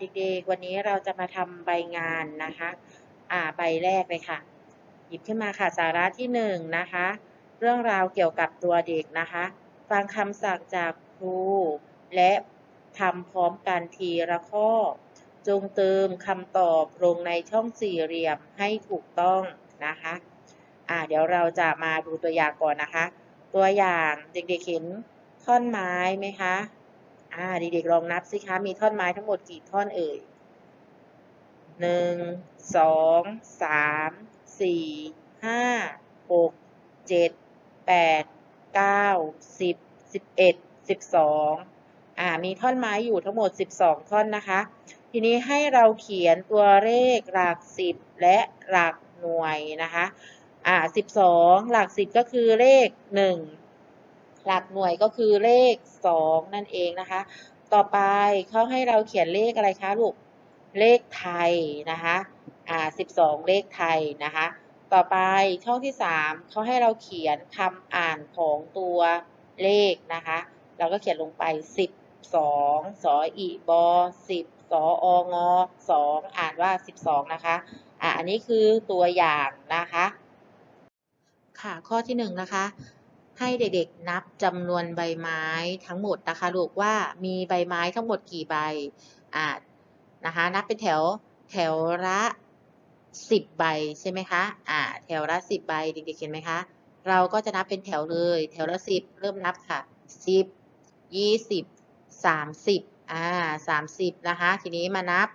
เด็กๆ วันนี้เราจะมาทำใบงานนะคะ อ่า ใบแรกเลยค่ะ หยิบขึ้นมาค่ะ สาระที่หนึ่งนะคะ เรื่องราวเกี่ยวกับตัวเด็กนะคะ ฟังคำสั่งจากครู และทำพร้อมกันทีละข้อ จงเติมคำตอบลงในช่องสี่เหลี่ยมให้ถูกต้องนะคะ อ่า เดี๋ยวเราจะมาดูตัวอย่างก่อนนะคะ ตัวอย่างเด็กๆเห็นท่อนไม้ไหมคะ อ่าเด็กๆลองนับสิคะ มีท่อนไม้ทั้งหมดกี่ท่อนเอ่ยหนึ่งสองสามสี่ห้าหกเจ็ดแปดเก้าสิบสิบเอ็ดสิบสองอ่ามีท่อนไม้อยู่ทั้งหมดสิบสองท่อนนะคะ ทีนี้ให้เราเขียนตัวเลขหลักสิบและหลักหน่วยนะคะอ่าสิบสองหลักสิบก็คือเลขหนึ่ง หลักหน่วยก็คือเลขสองนั่นเองนะคะ ต่อไปเขาให้เราเขียนเลขอะไรคะลูก เลขไทยนะคะอ่าสิบสองเลขไทยนะคะ ต่อไปช่องที่สามเขาให้เราเขียนคำอ่านของตัวเลขนะคะ เราก็เขียนลงไปสิบสองสออีบอสิบสอองอสองอ่านว่าสิบสองนะคะ อ่าอันนี้คือตัวอย่างนะคะ ค่ะ ข้อที่หนึ่งนะคะ ให้เด็กๆนับจำนวนใบไม้ทั้งหมดนะคะลูกว่ามีใบไม้ทั้งหมดกี่ใบอ่านะคะนับเป็นแถวแถวละสิบใบใช่ไหมคะอ่าแถวละสิบใบเด็กๆเห็นไหมคะ เราก็จะนับเป็นแถวเลย แถวละสิบเริ่มนับค่ะสิบยี่สิบสามสิบอ่าสามสิบนะคะทีนี้มานับ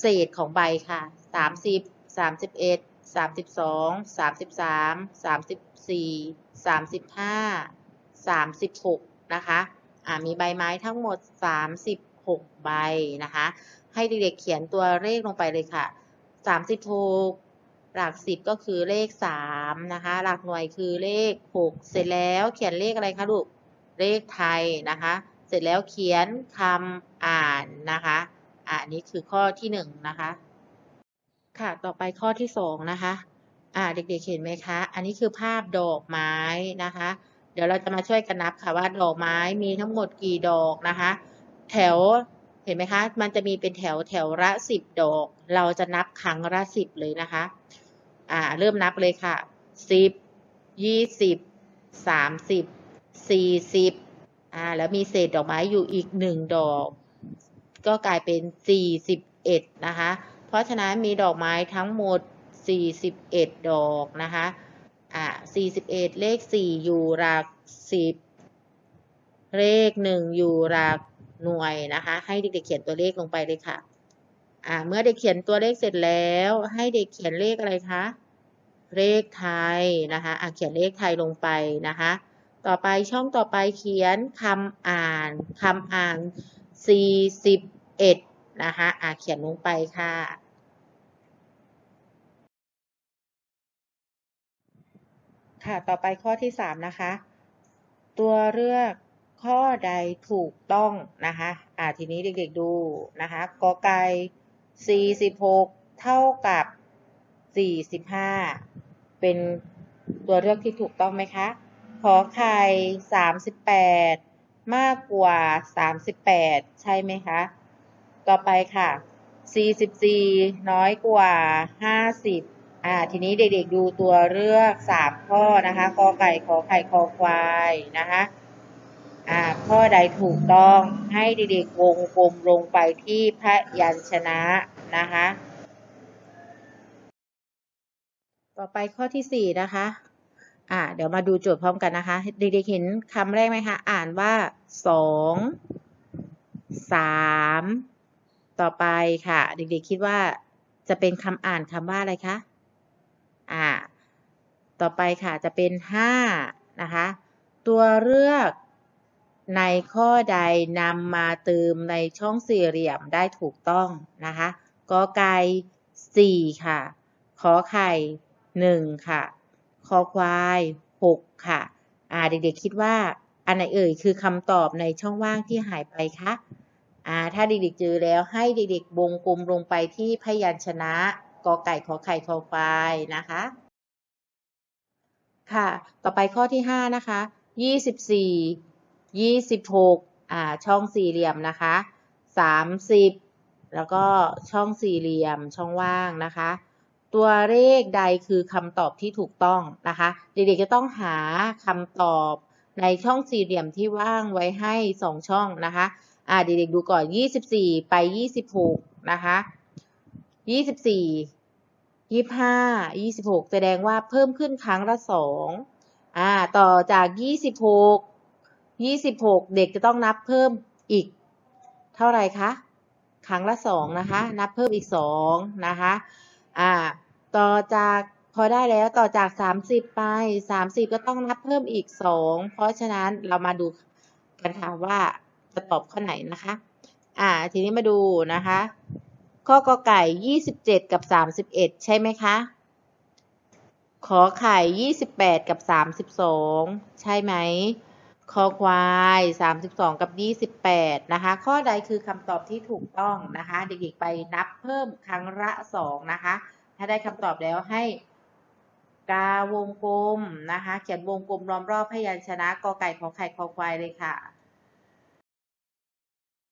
เศษของใบค่ะสามสิบสามสิบเอ็ด สามสิบสองสามสิบสามสามสิบสี่สามสิบห้าสามสิบหกนะคะอ่ามีใบไม้ทั้งหมดสามสิบหกใบนะคะ ให้เด็กๆเขียนตัวเลขลงไปเลยค่ะสามสิบหกหลักสิบก็คือเลขสามนะคะ หลักหน่วยคือเลขหกเสร็จแล้วเขียนเลขอะไรคะลูก เลขไทยนะคะ เสร็จแล้วเขียนคำอ่านนะคะอ่านี้คือข้อที่หนึ่งนะคะ ค่ะ ต่อไปข้อที่สองนะคะ อ่า เด็กๆเห็นไหมคะ อันนี้คือภาพดอกไม้นะคะ เดี๋ยวเราจะมาช่วยกันนับค่ะว่าดอกไม้มีทั้งหมดกี่ดอกนะคะ แถว เห็นไหมคะ มันจะมีเป็นแถวแถวละสิบดอก เราจะนับครั้งละสิบเลยนะคะ อ่า เริ่มนับเลยค่ะสิบ ยี่สิบ สามสิบ สี่สิบ อ่า แล้วมีเศษดอกไม้อยู่อีกหนึ่งดอก ก็กลายเป็นสี่สิบเอ็ดนะคะ เพราะฉะนั้นมีดอกไม้ทั้งหมดสี่สิบเอ็ดอกนะคะ อ่าสี่สิบเลขสี่อยู่หลักสิบเลขหนึ่งอยู่หลักหน่วยนะคะ ให้เด็กๆเขียนตัวเลขลงไปเลยค่ะ อ่าเมื่อเด็กเขียนตัวเลขเสร็จแล้ว ให้เด็กเขียนเลขอะไรคะ เลขไทยนะคะ อ่าเขียนเลขไทยลงไปนะคะ ต่อไปช่องต่อไปเขียนคำอ่านคำอ่านสี่สิบเอ็ด นะคะอ่าเขียนลงไปค่ะ ค่ะต่อไปข้อที่สามนะคะ ตัวเลือกข้อใดถูกต้องนะคะอ่าทีนี้เด็กๆดูนะคะกอไก่สี่สิบหกเท่ากับสี่สิบห้าเป็นตัวเลือกที่ถูกต้องไหมคะขอไข่สามสิบแปดมากกว่าสามสิบแปดใช่ไหมคะ ต่อไปค่ะสี่สิบสี่น้อยกว่าห้าสิบอ่า ทีนี้เด็กๆดูตัวเลือกสามข้อนะคะกอไก่ขอไข่คอควายนะคะ อ่า ข้อใดถูกต้องให้เด็กๆวงกลมลงไปที่พยัญชนะนะคะ ต่อไปข้อที่สี่นะคะอ่าเดี๋ยวมาดูโจทย์พร้อมกันนะคะ เด็กๆเห็นคำแรกไหมคะ อ่านว่าสองสาม ต่อไปค่ะ เด็กๆคิดว่าจะเป็นคำอ่านคำว่าอะไรคะ อ่า ต่อไปค่ะจะเป็นห้านะคะ ตัวเลือกในข้อใดนำมาเติมในช่องสี่เหลี่ยมได้ถูกต้องนะคะกอไก่สี่ค่ะขอไข่หนึ่งค่ะคอควายหกค่ะ อ่าเด็กๆคิดว่าอันไหนเอ่ยคือคำตอบในช่องว่างที่หายไปคะ ถ้าเด็กๆเจอแล้วให้เด็กๆวงกลมลงไปที่พยัญชนะกอไก่ขอไข่คอควายนะคะ ค่ะ ต่อไปข้อที่ห้านะคะยี่สิบสี่ยี่สิบหกอ่าช่องสี่เหลี่ยมนะคะสามสิบแล้วก็ช่องสี่เหลี่ยมช่องว่างนะคะ ตัวเลขใดคือคำตอบที่ถูกต้องนะคะ เด็กๆจะต้องหาคำตอบในช่องสี่เหลี่ยมที่ว่างไว้ให้สองช่องนะคะ อ่าเด็กๆดูก่อนยี่สิบสี่ไปยี่สิบหกนะคะยี่สิบสี่ยี่ห้ายี่สิบหกแสดงว่าเพิ่มขึ้นครั้งละสองอ่า ต่อจากยี่สิบหกยี่สิบหกเด็กจะต้องนับเพิ่มอีก เท่าไหร่คะ ครั้งละสองนะคะ นับเพิ่มอีกสองนะคะ อ่า ต่อจากพอได้แล้วต่อจากสามสิบไปสามสิบก็ต้องนับเพิ่มอีกสองเพราะฉะนั้นเรามาดูกันค่ะว่า จะตอบข้อไหนนะคะ อ่า ทีนี้มาดูนะคะ ข้อกอไก่ยี่สิบเจ็ดกับสามสิบเอ็ดใช่ไหมคะ ขอไข่ยี่สิบแปดกับสามสิบสองใช่ไหมคอควายสามสิบสองกับยี่สิบแปดนะคะ ข้อใดคือคำตอบที่ถูกต้องนะคะ เด็กๆไปนับเพิ่มครั้งละสองนะคะ ถ้าได้คำตอบแล้วให้กาวงกลมนะคะ เขียนวงกลมล้อมรอบพยัญชนะกอไก่ขอไข่คอควายเลยค่ะ